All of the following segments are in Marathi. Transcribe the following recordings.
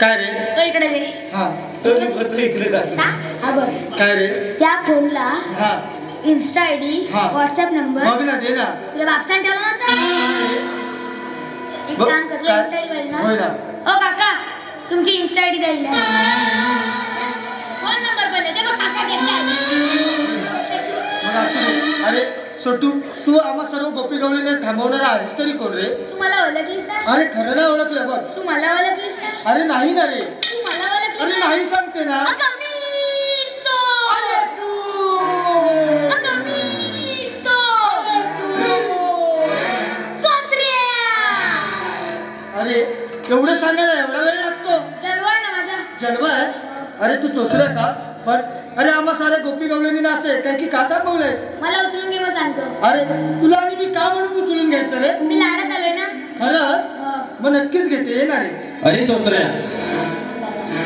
काय रे? तो इकडे दे हा तो तो इकडे जा. हा? बघ काय रे? त्या फोनला हा. इन्स्टा आय डी हा. व्हॉट्सअप नंबर मग ना दे ना. तुला बापसान ठेवला नव्हता? एक बघ, काम कर तुला काय? इन्स्टा आय डी पाहिजे होय ना. ना ओ काका तुमची इन्स्टा आय डी द्यायला फोन नंबर पण आहे. ते बघ काका घेतलाय मग असं नाही. अरे सोटू तू आम्हा सर्व गोपी गवळीने थांबवणारा आहेस तरी कोण रे? तू मला ओळखलीस ना? अरे खरं नाही ओळखलं बघ. तू मला ओळखलीस? अरे नाही ना रे. अरे ना? नाही सांगते ना. अरे एवढं सांगायला एवढा वेळ लागतो? जलवा आहे ना माझा. आहे अरे तू चोचरा का? पण अरे आम्हा साऱ्या गोपी गवळीनी ना असे काय की का थांबवलंयस? मला उचलून घे मग सांगतो. अरे तुला आणि मी का म्हणून उचलून घ्यायचं रे? मी लाडत आलोय ना. खरं? हो. मग नक्कीच घेते येणार आहे अरे चोचऱ्या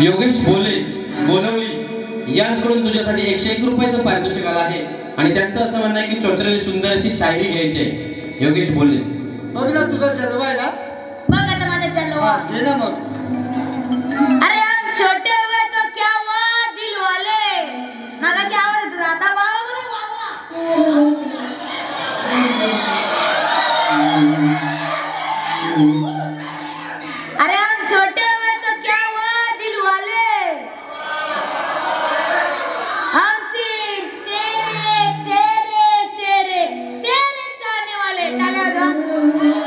योगेश बोले बोलवली यांच्याकडून तुझ्यासाठी एकशे एक रुपयाचं पारितोषिक आलं आहे. आणि त्यांचं असं म्हणणं आहे की चोचऱ्याने सुंदर अशी शाही घ्यायची आहे. योगेश बोलले बघ ना तुझा जलवा आहे ना? बघ आता माझा ना मग. अरे हम छोटे हुए तो क्या हुआ दिल वाले आता Hallelujah.